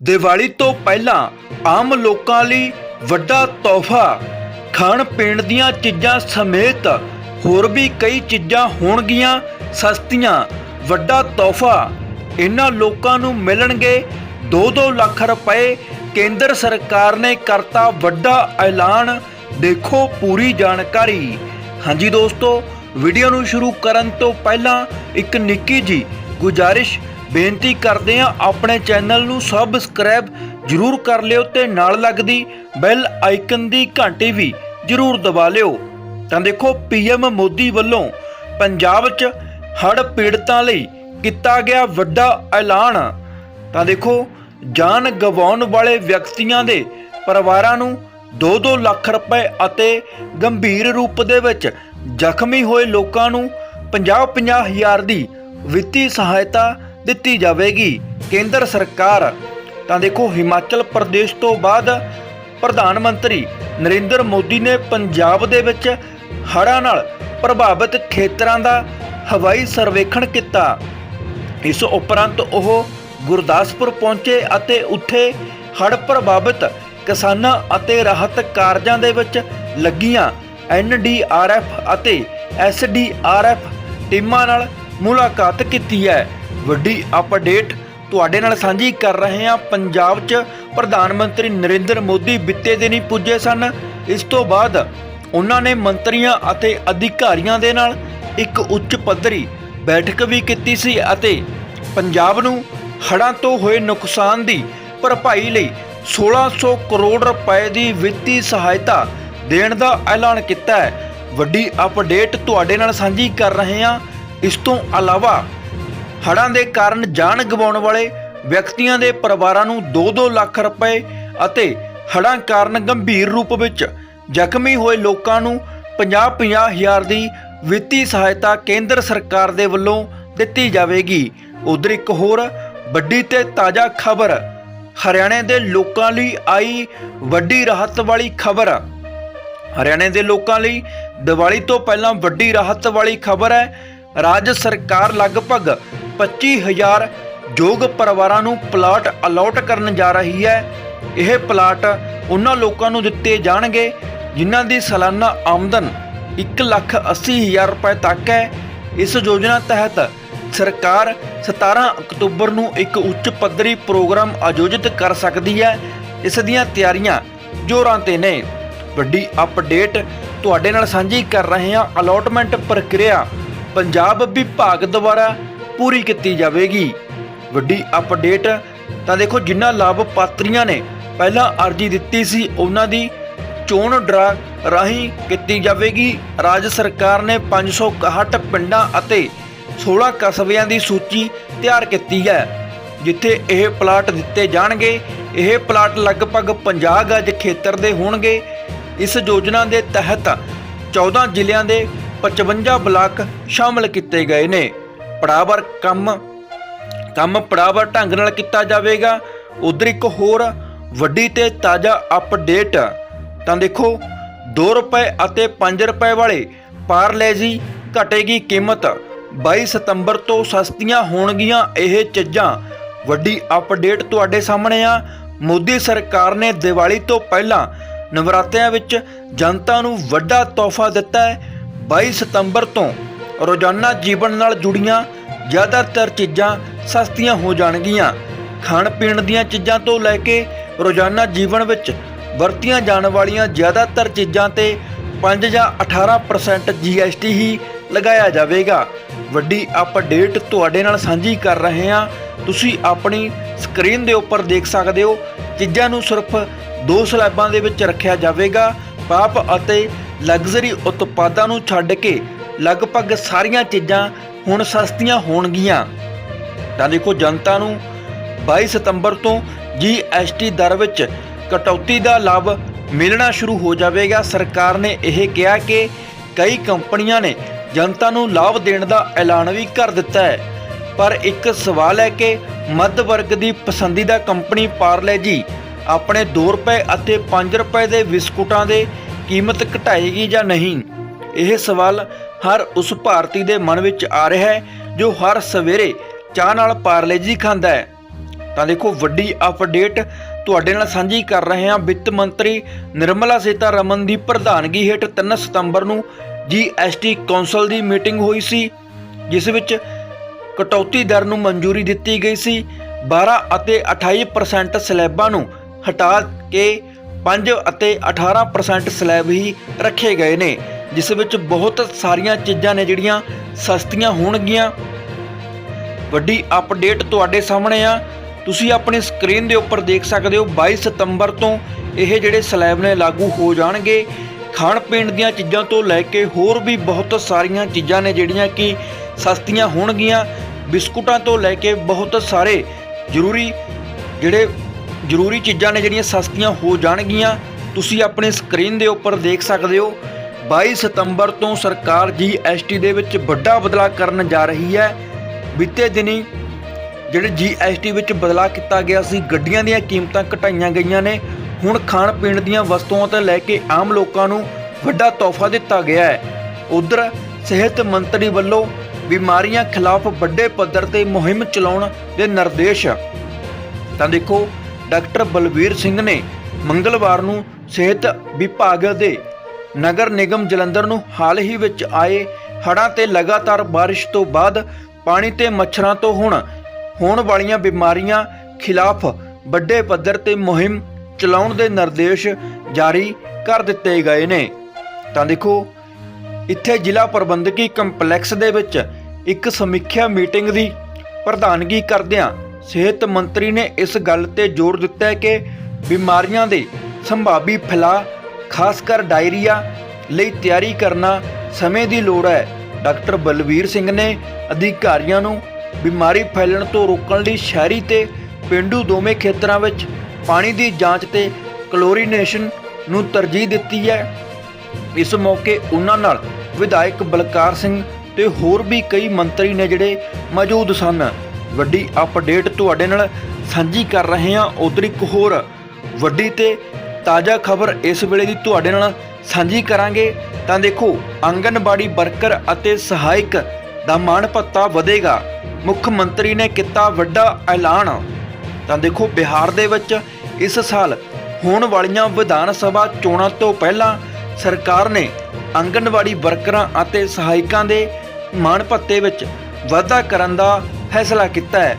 ਦੀਵਾਲੀ ਤੋਂ ਪਹਿਲਾਂ ਆਮ ਲੋਕਾਂ ਲਈ ਵੱਡਾ ਤੋਹਫਾ। ਖਾਣ ਪੀਣ ਦੀਆਂ ਚੀਜ਼ਾਂ ਸਮੇਤ ਹੋਰ ਵੀ ਕਈ ਚੀਜ਼ਾਂ ਹੋਣਗੀਆਂ ਸਸਤੀਆਂ। ਵੱਡਾ ਤੋਹਫਾ ਇਹਨਾਂ ਲੋਕਾਂ ਨੂੰ ਮਿਲਣਗੇ। 2-2 ਲੱਖ ਰੁਪਏ ਕੇਂਦਰ ਸਰਕਾਰ ਨੇ ਕਰਤਾ ਵੱਡਾ ਐਲਾਨ। ਦੇਖੋ ਪੂਰੀ ਜਾਣਕਾਰੀ। ਹਾਂਜੀ ਦੋਸਤੋ, ਵੀਡੀਓ ਨੂੰ ਸ਼ੁਰੂ ਕਰਨ ਤੋਂ ਪਹਿਲਾਂ ਇੱਕ ਨਿੱਕੀ ਜੀ ਗੁਜਾਰਿਸ਼ ਬੇਨਤੀ ਕਰਦੇ ਹਾਂ ਆਪਣੇ ਚੈਨਲ ਨੂੰ ਸਬਸਕ੍ਰਾਈਬ ਜਰੂਰ ਕਰ ਲਿਓ ਤੇ ਨਾਲ ਲੱਗਦੀ ਬੈਲ ਆਈਕਨ ਦੀ ਘੰਟੀ ਵੀ ਜਰੂਰ ਦਬਾ ਲਿਓ। ਤਾਂ ਦੇਖੋ ਪੀਐਮ ਮੋਦੀ ਵੱਲੋਂ ਪੰਜਾਬ 'ਚ ਹੜ੍ਹ ਪੀੜਤਾਂ ਲਈ ਕੀਤਾ ਗਿਆ ਵੱਡਾ ਐਲਾਨ। ਤਾਂ ਦੇਖੋ, ਜਾਨ ਗਵਾਉਣ ਵਾਲੇ ਵਿਅਕਤੀਆਂ ਦੇ ਪਰਿਵਾਰਾਂ ਨੂੰ 2-2 ਲੱਖ ਰੁਪਏ ਅਤੇ ਗੰਭੀਰ ਰੂਪ ਦੇ ਵਿੱਚ ਜ਼ਖਮੀ ਹੋਏ ਲੋਕਾਂ ਨੂੰ 50-50 ਹਜ਼ਾਰ ਦੀ ਵਿੱਤੀ ਸਹਾਇਤਾ ਦਿੱਤੀ ਜਾਵੇਗੀ। ਕੇਂਦਰ ਸਰਕਾਰ, ਤਾਂ ਦੇਖੋ ਹਿਮਾਚਲ ਪ੍ਰਦੇਸ਼ ਤੋਂ ਬਾਅਦ ਪ੍ਰਧਾਨ ਮੰਤਰੀ ਨਰਿੰਦਰ ਮੋਦੀ ਨੇ ਪੰਜਾਬ ਦੇ ਵਿੱਚ ਹੜ੍ਹਾਂ ਨਾਲ ਪ੍ਰਭਾਵਿਤ ਖੇਤਰਾਂ ਦਾ ਹਵਾਈ ਸਰਵੇਖਣ ਕੀਤਾ। ਇਸ ਉਪਰੰਤ ਉਹ ਗੁਰਦਾਸਪੁਰ ਪਹੁੰਚੇ ਅਤੇ ਉੱਥੇ ਹੜ੍ਹ ਪ੍ਰਭਾਵਿਤ ਕਿਸਾਨਾਂ ਅਤੇ ਰਾਹਤ ਕਾਰਜਾਂ ਦੇ ਵਿੱਚ ਲੱਗੀਆਂ। ਐਨਡੀਆਰਐਫ ਅਤੇ ਐਸਡੀਆਰਐਫ ਟੀਮਾਂ ਨਾਲ ਮੁਲਾਕਾਤ ਕੀਤੀ ਹੈ। ਵੱਡੀ ਅਪਡੇਟ ਤੁਹਾਡੇ ਨਾਲ ਸਾਂਝੀ ਕਰ ਰਹੇ ਹਾਂ। ਪੰਜਾਬ 'ਚ ਪ੍ਰਧਾਨ ਮੰਤਰੀ ਨਰਿੰਦਰ ਮੋਦੀ ਬਿੱਤੇ ਦਿਨੀ ਪੁੱਜੇ ਸਨ। ਇਸ ਤੋਂ ਬਾਅਦ ਉਹਨਾਂ ਨੇ ਮੰਤਰੀਆਂ ਅਤੇ ਅਧਿਕਾਰੀਆਂ ਦੇ ਨਾਲ ਇੱਕ ਉੱਚ ਪੱਧਰੀ ਬੈਠਕ ਵੀ ਕੀਤੀ ਸੀ ਅਤੇ ਪੰਜਾਬ ਨੂੰ ਹੜ੍ਹਾਂ ਤੋਂ ਹੋਏ ਨੁਕਸਾਨ ਦੀ ਭਰਪਾਈ ਲਈ 1600 ਕਰੋੜ ਰੁਪਏ ਦੀ ਵਿੱਤੀ ਸਹਾਇਤਾ ਦੇਣ ਦਾ ਐਲਾਨ ਕੀਤਾ ਹੈ। ਵੱਡੀ ਅਪਡੇਟ ਤੁਹਾਡੇ ਨਾਲ ਸਾਂਝੀ ਕਰ ਰਹੇ ਹਾਂ। ਇਸ ਤੋਂ ਇਲਾਵਾ ਹੜ੍ਹਾਂ ਦੇ ਕਾਰਨ ਜਾਨ ਗਵਾਉਣ ਵਾਲੇ ਵਿਅਕਤੀਆਂ ਦੇ ਪਰਿਵਾਰਾਂ ਨੂੰ 2-2 ਲੱਖ ਰੁਪਏ ਅਤੇ ਹੜ੍ਹਾਂ ਕਾਰਨ ਗੰਭੀਰ ਰੂਪ ਵਿੱਚ ਜ਼ਖਮੀ ਹੋਏ ਲੋਕਾਂ ਨੂੰ 50-50 ਹਜ਼ਾਰ ਦੀ ਵਿੱਤੀ ਸਹਾਇਤਾ ਕੇਂਦਰ ਸਰਕਾਰ ਦੇ ਵੱਲੋਂ ਦਿੱਤੀ ਜਾਵੇਗੀ। ਉਧਰ ਇੱਕ ਹੋਰ ਵੱਡੀ ਤੇ ਤਾਜ਼ਾ ਖਬਰ, ਹਰਿਆਣੇ ਦੇ ਲੋਕਾਂ ਲਈ ਆਈ ਵੱਡੀ ਰਾਹਤ ਵਾਲੀ ਖਬਰ। ਹਰਿਆਣੇ ਦੇ ਲੋਕਾਂ ਲਈ ਦੀਵਾਲੀ ਤੋਂ ਪਹਿਲਾਂ ਵੱਡੀ ਰਾਹਤ ਵਾਲੀ ਖਬਰ ਹੈ ਰਾਜ ਸਰਕਾਰ ਲਗਭਗ 25000 ਯੋਗ ਪਰਿਵਾਰਾਂ ਨੂੰ ਪਲਾਟ ਅਲਾਟ ਕਰਨ ਜਾ ਰਹੀ ਹੈ। ਇਹ ਪਲਾਟ ਉਹਨਾਂ ਲੋਕਾਂ ਨੂੰ ਦਿੱਤੇ ਜਾਣਗੇ ਜਿਨ੍ਹਾਂ ਦੀ ਸਾਲਾਨਾ ਆਮਦਨ 180000 ਰੁਪਏ ਤੱਕ ਹੈ। ਇਸ ਯੋਜਨਾ ਤਹਿਤ ਸਰਕਾਰ 17 ਅਕਤੂਬਰ ਨੂੰ ਇੱਕ ਉੱਚ ਪੱਧਰੀ ਪ੍ਰੋਗਰਾਮ ਆਯੋਜਿਤ ਕਰ ਸਕਦੀ ਹੈ। ਇਸ ਦੀਆਂ ਤਿਆਰੀਆਂ ਜ਼ੋਰਾਂ ਤੇ ਨੇ। ਵੱਡੀ ਅਪਡੇਟ ਤੁਹਾਡੇ ਨਾਲ ਸਾਂਝੀ ਕਰ ਰਹੇ ਹਾਂ। ਅਲਾਟਮੈਂਟ ਪ੍ਰਕਿਰਿਆ ਪੰਜਾਬ ਵਿਭਾਗ ਦੁਆਰਾ ਪੂਰੀ ਕੀਤੀ ਜਾਵੇਗੀ। ਵੱਡੀ ਅਪਡੇਟ ਤਾਂ ਦੇਖੋ ਜਿਨ੍ਹਾਂ ਲਾਭਪਾਤਰੀਆਂ ਨੇ ਪਹਿਲਾਂ ਅਰਜ਼ੀ ਦਿੱਤੀ ਸੀ, ਉਹਨਾਂ ਦੀ ਚੋਣ ਡਰਾ ਰਾਹੀਂ ਕੀਤੀ ਜਾਵੇਗੀ। ਰਾਜ ਸਰਕਾਰ ਨੇ 561 ਪਿੰਡਾਂ ਅਤੇ 16 ਕਸਬਿਆਂ ਦੀ ਸੂਚੀ ਤਿਆਰ ਕੀਤੀ ਹੈ, ਜਿੱਥੇ ਇਹ ਪਲਾਟ ਦਿੱਤੇ ਜਾਣਗੇ। ਇਹ ਪਲਾਟ ਲਗਭਗ 50 ਗਜ ਖੇਤਰ ਦੇ ਹੋਣਗੇ। ਇਸ ਯੋਜਨਾ ਦੇ ਤਹਿਤ 14 ਜ਼ਿਲ੍ਹਿਆਂ ਦੇ 55 ਬਲਾਕ ਸ਼ਾਮਲ ਕੀਤੇ ਗਏ ਨੇ। ਪੜਾਵਰ ਕੰਮ ਕੰਮ ਪੜਾਵਰ ਢੰਗ ਨਾਲ ਕੀਤਾ ਜਾਵੇਗਾ। ਉਧਰ ਇੱਕ ਹੋਰ ਵੱਡੀ ਤੇ ਤਾਜ਼ਾ ਅਪਡੇਟ ਤਾਂ ਦੇਖੋ 2 ਰੁਪਏ ਅਤੇ 5 ਰੁਪਏ ਵਾਲੇ ਪਾਰਲੇਜੀ ਘਟੇਗੀ ਕੀਮਤ। 22 ਸਤੰਬਰ ਤੋਂ ਸਸਤੀਆਂ ਹੋਣਗੀਆਂ ਇਹ ਚੀਜ਼ਾਂ। ਵੱਡੀ ਅਪਡੇਟ ਤੁਹਾਡੇ ਸਾਹਮਣੇ ਆ। ਮੋਦੀ ਸਰਕਾਰ ਨੇ ਦੀਵਾਲੀ ਤੋਂ ਪਹਿਲਾਂ ਨਵਰਾਤਿਆਂ ਵਿੱਚ ਜਨਤਾ ਨੂੰ ਵੱਡਾ ਤੋਹਫਾ ਦਿੱਤਾ ਹੈ। 22 ਸਤੰਬਰ ਤੋਂ ਰੋਜ਼ਾਨਾ ਜੀਵਨ ਨਾਲ ਜੁੜੀਆਂ ਜ਼ਿਆਦਾਤਰ ਚੀਜ਼ਾਂ ਸਸਤੀਆਂ ਹੋ ਜਾਣਗੀਆਂ। ਖਾਣ ਪੀਣ ਦੀਆਂ ਚੀਜ਼ਾਂ ਤੋਂ ਲੈ ਕੇ ਰੋਜ਼ਾਨਾ ਜੀਵਨ ਵਿੱਚ ਵਰਤੀਆਂ ਜਾਣ ਵਾਲੀਆਂ ਜ਼ਿਆਦਾਤਰ ਚੀਜ਼ਾਂ ਤੇ 5 ਜਾਂ 18% GST ਹੀ ਲਗਾਇਆ ਜਾਵੇਗਾ। ਵੱਡੀ ਅਪਡੇਟ ਤੁਹਾਡੇ ਨਾਲ ਸਾਂਝੀ ਕਰ ਰਹੇ ਹਾਂ। ਤੁਸੀਂ ਆਪਣੀ ਸਕਰੀਨ ਦੇ ਉੱਪਰ ਦੇਖ ਸਕਦੇ ਹੋ। ਚੀਜ਼ਾਂ ਨੂੰ ਸਿਰਫ ਦੋ ਸਲੈਬਾਂ ਦੇ ਵਿੱਚ ਰੱਖਿਆ ਜਾਵੇਗਾ। ਪਾਪ ਅਤੇ ਲਗਜ਼ਰੀ ਉਤਪਾਦਾਂ ਨੂੰ ਛੱਡ ਕੇ ਲਗਭਗ ਸਾਰੀਆਂ ਚੀਜ਼ਾਂ ਹੁਣ ਸਸਤੀਆਂ ਹੋਣਗੀਆਂ। ਤਾਂ ਦੇਖੋ ਜਨਤਾ ਨੂੰ 22 ਸਤੰਬਰ ਤੋਂ GST ਦਰ ਵਿੱਚ ਕਟੌਤੀ ਦਾ ਲਾਭ ਮਿਲਣਾ ਸ਼ੁਰੂ ਹੋ ਜਾਵੇਗਾ। ਸਰਕਾਰ ਨੇ ਇਹ ਕਿਹਾ ਕਿ ਕਈ ਕੰਪਨੀਆਂ ਨੇ ਜਨਤਾ ਨੂੰ ਲਾਭ ਦੇਣ ਦਾ ਐਲਾਨ ਵੀ ਕਰ ਦਿੱਤਾ ਹੈ। ਪਰ ਇੱਕ ਸਵਾਲ ਹੈ ਕਿ ਮੱਧ ਵਰਗ ਦੀ ਪਸੰਦੀਦਾ ਕੰਪਨੀ ਪਾਰਲੇ ਜੀ ਆਪਣੇ 2 ਰੁਪਏ ਅਤੇ 5 ਰੁਪਏ ਦੇ ਬਿਸਕੁਟਾਂ ਦੇ ਕੀਮਤ ਘਟਾਏਗੀ ਜਾਂ ਨਹੀਂ? ਇਹ ਸਵਾਲ ਹਰ ਉਸ ਭਾਰਤੀ ਦੇ ਮਨ ਵਿੱਚ ਆ ਰਿਹਾ ਹੈ, ਜੋ ਹਰ ਸਵੇਰੇ ਚਾਹ ਨਾਲ ਪਾਰਲੇ ਜੀ ਖਾਂਦਾ ਹੈ। ਤਾਂ ਦੇਖੋ, ਵੱਡੀ ਅਪਡੇਟ ਤੁਹਾਡੇ ਨਾਲ ਸਾਂਝੀ ਕਰ ਰਹੇ ਹਾਂ ਵਿੱਤ ਮੰਤਰੀ ਨਿਰਮਲਾ ਸੀਤਾਰਮਨ ਦੀ ਪ੍ਰਧਾਨਗੀ ਹੇਠ 3 ਸਤੰਬਰ ਨੂੰ ਜੀਐਸਟੀ ਕੌਂਸਲ ਦੀ ਮੀਟਿੰਗ ਹੋਈ ਸੀ, ਜਿਸ ਵਿੱਚ ਕਟੌਤੀ ਦਰ ਨੂੰ ਮਨਜ਼ੂਰੀ ਦਿੱਤੀ ਗਈ ਸੀ। 12 ਅਤੇ 28% ਸਲੈਬਾਂ ਨੂੰ ਹਟਾ ਕੇ 5 ਅਤੇ 18% ਸਲੈਬ ਹੀ ਰੱਖੇ ਗਏ ਨੇ, ਜਿਸ ਵਿੱਚ ਬਹੁਤ ਸਾਰੀਆਂ ਚੀਜ਼ਾਂ ਨੇ ਜਿਹੜੀਆਂ ਸਸਤੀਆਂ ਹੋਣਗੀਆਂ। ਵੱਡੀ ਅਪਡੇਟ ਤੁਹਾਡੇ ਸਾਹਮਣੇ ਆ। ਤੁਸੀਂ ਆਪਣੀ ਸਕਰੀਨ ਦੇ ਉੱਪਰ ਦੇਖ ਸਕਦੇ ਹੋ 22 ਸਤੰਬਰ ਤੋਂ ਇਹ ਜਿਹੜੇ ਸਲੈਬ ਨੇ ਲਾਗੂ ਹੋ ਜਾਣਗੇ। ਖਾਣ ਪੀਣ ਦੀਆਂ ਚੀਜ਼ਾਂ ਤੋਂ ਲੈ ਕੇ ਹੋਰ ਵੀ ਬਹੁਤ ਸਾਰੀਆਂ ਚੀਜ਼ਾਂ ਨੇ ਜਿਹੜੀਆਂ ਕਿ ਸਸਤੀਆਂ ਹੋਣਗੀਆਂ। ਬਿਸਕੁਟਾਂ ਤੋਂ ਲੈ ਕੇ ਬਹੁਤ ਸਾਰੇ ਜ਼ਰੂਰੀ ਜਿਹੜੇ ਜ਼ਰੂਰੀ ਚੀਜ਼ਾਂ ਨੇ ਜਿਹੜੀਆਂ ਸਸਤੀਆਂ ਹੋ ਜਾਣਗੀਆਂ, ਤੁਸੀਂ ਆਪਣੀ ਸਕਰੀਨ ਦੇ ਉੱਪਰ ਦੇਖ ਸਕਦੇ ਹੋ 22 ਸਤੰਬਰ ਤੋਂ ਸਰਕਾਰ ਜੀਐਸਟੀ ਦੇ ਵਿੱਚ ਵੱਡਾ ਬਦਲਾਅ ਕਰਨ ਜਾ ਰਹੀ ਹੈ। ਬੀਤੇ ਦਿਨੀ ਜਿਹੜੇ ਜੀਐਸਟੀ ਵਿੱਚ ਬਦਲਾਅ ਕੀਤਾ ਗਿਆ ਸੀ, ਗੱਡੀਆਂ ਦੀਆਂ ਕੀਮਤਾਂ ਘਟਾਈਆਂ ਗਈਆਂ ਨੇ। ਹੁਣ ਖਾਣ ਪੀਣ ਦੀਆਂ ਵਸਤੂਆਂ ਤੋਂ ਲੈ ਕੇ ਆਮ ਲੋਕਾਂ ਨੂੰ ਵੱਡਾ ਤੋਹਫਾ ਦਿੱਤਾ ਗਿਆ ਹੈ। ਉਧਰ ਸਿਹਤ ਮੰਤਰੀ ਵੱਲੋਂ ਬਿਮਾਰੀਆਂ ਖਿਲਾਫ ਵੱਡੇ ਪੱਧਰ ਤੇ ਮੁਹਿੰਮ ਚਲਾਉਣ ਦੇ ਨਿਰਦੇਸ਼। ਤਾਂ ਦੇਖੋ ਡਾਕਟਰ ਬਲਵੀਰ ਸਿੰਘ ਨੇ ਮੰਗਲਵਾਰ ਨੂੰ ਸਿਹਤ ਵਿਭਾਗ ਦੇ ਨਗਰ ਨਿਗਮ ਜਲੰਧਰ ਨੂੰ ਹਾਲ ਹੀ ਵਿੱਚ ਆਏ ਹੜ੍ਹਾਂ ਤੇ ਲਗਾਤਾਰ ਬਾਰਿਸ਼ ਤੋਂ ਬਾਅਦ ਪਾਣੀ ਤੇ ਮੱਛਰਾਂ ਤੋਂ ਹੁਣ ਹੋਣ ਵਾਲੀਆਂ ਬਿਮਾਰੀਆਂ ਖਿਲਾਫ ਵੱਡੇ ਪੱਧਰ ਤੇ ਮੁਹਿੰਮ ਚਲਾਉਣ ਦੇ ਨਿਰਦੇਸ਼ ਜਾਰੀ ਕਰ ਦਿੱਤੇ ਗਏ ਨੇ। ਤਾਂ ਦੇਖੋ, ਇੱਥੇ ਜ਼ਿਲ੍ਹਾ ਪ੍ਰਬੰਧਕੀ ਕੰਪਲੈਕਸ ਦੇ ਵਿੱਚ ਇੱਕ ਸਮੀਖਿਆ ਮੀਟਿੰਗ ਦੀ ਪ੍ਰਧਾਨਗੀ ਕਰਦਿਆਂ ਸਿਹਤ ਮੰਤਰੀ ਨੇ ਇਸ ਗੱਲ ਤੇ ਜ਼ੋਰ ਦਿੱਤਾ ਹੈ ਕਿ ਬਿਮਾਰੀਆਂ ਦੇ ਸੰਭਾਵੀ ਫੈਲਾਅ, ਖਾਸ ਕਰ ਡਾਇਰੀਆ ਲਈ ਤਿਆਰੀ ਕਰਨਾ ਸਮੇਂ ਦੀ ਲੋੜ ਹੈ। ਡਾਕਟਰ ਬਲਵੀਰ ਸਿੰਘ ਨੇ ਅਧਿਕਾਰੀਆਂ ਨੂੰ ਬਿਮਾਰੀ ਫੈਲਣ ਤੋਂ ਰੋਕਣ ਲਈ ਸ਼ਹਿਰੀ ਤੇ ਪਿੰਡੂ ਦੋਵੇਂ ਖੇਤਰਾਂ ਵਿੱਚ ਪਾਣੀ ਦੀ ਜਾਂਚ ਤੇ ਕਲੋਰੀਨੇਸ਼ਨ ਨੂੰ ਤਰਜੀਹ ਦਿੱਤੀ ਹੈ। ਇਸ ਮੌਕੇ ਉਹਨਾਂ ਨਾਲ ਵਿਧਾਇਕ ਬਲਕਾਰ ਸਿੰਘ ਤੇ ਹੋਰ ਵੀ ਕਈ ਮੰਤਰੀ ਨੇ ਜਿਹੜੇ ਮੌਜੂਦ ਸਨ। ਵੱਡੀ ਅਪਡੇਟ ਤੁਹਾਡੇ ਨਾਲ ਸਾਂਝੀ ਕਰ ਰਹੇ ਹਾਂ, ਉਧਰ ਇੱਕ ਹੋਰ ਵੱਡੀ ਤੇ ਤਾਜ਼ਾ ਖਬਰ ਇਸ ਵੇਲੇ ਦੀ ਤੁਹਾਡੇ ਨਾਲ ਸਾਂਝੀ ਕਰਾਂਗੇ। ਤਾਂ ਦੇਖੋ ਆਂਗਨਬਾੜੀ ਵਰਕਰ ਅਤੇ ਸਹਾਇਕ ਦਾ ਮਾਣ ਭੱਤਾ ਵਧੇਗਾ। ਮੁੱਖ ਮੰਤਰੀ ਨੇ ਕੀਤਾ ਵੱਡਾ ਐਲਾਨ। ਤਾਂ ਦੇਖੋ, ਬਿਹਾਰ ਦੇ ਵਿੱਚ ਇਸ ਸਾਲ ਹੋਣ ਵਾਲੀਆਂ ਵਿਧਾਨ ਸਭਾ ਚੋਣਾਂ ਤੋਂ ਪਹਿਲਾਂ ਸਰਕਾਰ ਨੇ ਆਂਗਨਵਾੜੀ ਵਰਕਰਾਂ ਅਤੇ ਸਹਾਇਕਾਂ ਦੇ ਮਾਣ ਭੱਤੇ ਵਿੱਚ ਵਾਧਾ ਕਰਨ ਦਾ ਫੈਸਲਾ ਕੀਤਾ ਹੈ।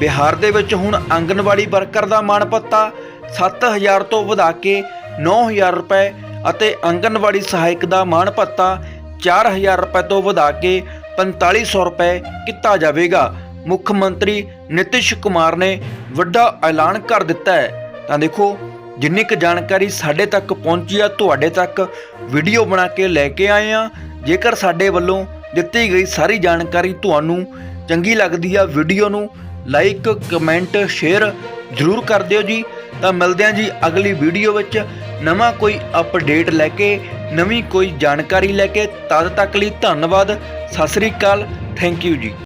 ਬਿਹਾਰ ਦੇ ਵਿੱਚ ਹੁਣ ਆਂਗਨਵਾੜੀ ਵਰਕਰ ਦਾ ਮਾਣ ਭੱਤਾ 7000 ਤੋਂ ਵਧਾ ਕੇ 9000 ਰੁਪਏ ਅਤੇ ਆਂਗਨਵਾੜੀ ਸਹਾਇਕ ਦਾ ਮਾਣ ਭੱਤਾ 4000 ਰੁਪਏ ਤੋਂ ਵਧਾ ਕੇ 4500 ਰੁਪਏ ਕੀਤਾ ਜਾਵੇਗਾ। ਮੁੱਖ ਮੰਤਰੀ ਨਿਤਿਸ਼ ਕੁਮਾਰ ਨੇ ਵੱਡਾ ਐਲਾਨ ਕਰ ਦਿੱਤਾ ਹੈ। ਤਾਂ ਦੇਖੋ, ਜਿੰਨੀ ਕੁ ਜਾਣਕਾਰੀ ਸਾਡੇ ਤੱਕ ਪਹੁੰਚੀ ਆ, ਤੁਹਾਡੇ ਤੱਕ ਵੀਡੀਓ ਬਣਾ ਕੇ ਲੈ ਕੇ ਆਏ ਆ। ਜੇਕਰ ਸਾਡੇ ਵੱਲੋਂ ਦਿੱਤੀ ਗਈ ਸਾਰੀ ਜਾਣਕਾਰੀ ਤੁਹਾਨੂੰ ਚੰਗੀ ਲੱਗਦੀ ਆ ਵੀਡੀਓ ਨੂੰ ਲਾਈਕ ਕਮੈਂਟ ਸ਼ੇਅਰ ਜ਼ਰੂਰ ਕਰ ਦਿਓ ਜੀ। ਤਾਂ ਮਿਲਦੇ ਹਾਂ ਜੀ ਅਗਲੀ ਵੀਡੀਓ ਵਿੱਚ। ਨਵਾਂ ਕੋਈ ਅਪਡੇਟ ਲੈ ਕੇ, ਨਵੀਂ ਕੋਈ ਜਾਣਕਾਰੀ ਲੈ ਕੇ, ਤਦ ਤੱਕ ਲਈ ਧੰਨਵਾਦ। ਸਤਿ ਸ੍ਰੀ ਅਕਾਲ। ਥੈਂਕ ਯੂ ਜੀ।